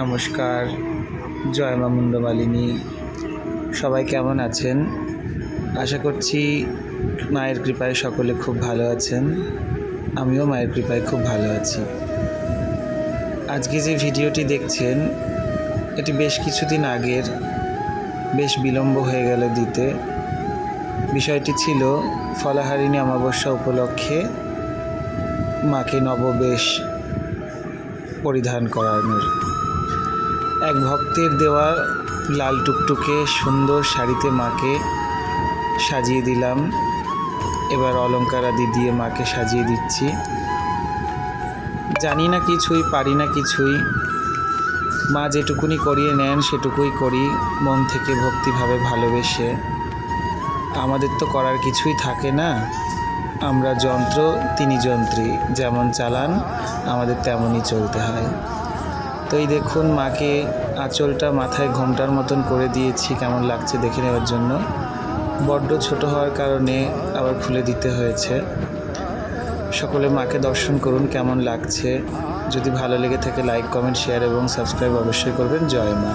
নমস্কার, জয় মা মুন্ডমালিনী। সবাই কেমন আছেন? আশা করছি মায়ের কৃপায় সকলে খুব ভালো আছেন। আমিও মায়ের কৃপায় খুব ভালো আছি। আজকে যে ভিডিওটি দেখছেন, এটি বেশ কিছুদিন আগের, বেশ বিলম্ব হয়ে গেল দিতে। বিষয়টি ছিল ফলাহারিণী অমাবস্যা উপলক্ষে মাকে নববেশ পরিধান করানোর। এক ভক্তের দেওয়া লাল টুকটুকে সুন্দর শাড়িতে মাকে সাজিয়ে দিলাম। এবার অলংকার আদি দিয়ে মাকে সাজিয়ে দিচ্ছি। জানি না কিছুই, পারি না কিছুই। মা যেটুকুনি করিয়ে নেন, সেটুকুই করি। মন থেকে ভক্তিভাবে ভালোবেসে। আমাদের তো করার কিছুই থাকে না। আমরা যন্ত্র, তিনি যন্ত্রী। যেমন চালান, আমাদের তেমনই চলতে হয়। তো এই দেখুন মাকে আঁচলটা মাথায় ঘোমটার মতন করে দিয়েছি, কেমন লাগছে দেখে নেওয়ার জন্য। বড্ড ছোট হওয়ার কারণে আবার খুলে দিতে হয়েছে। সকলে মাকে দর্শন করুন, কেমন লাগছে। যদি ভালো লেগে থাকে লাইক কমেন্ট শেয়ার এবং সাবস্ক্রাইব অবশ্যই করবেন। জয় মা।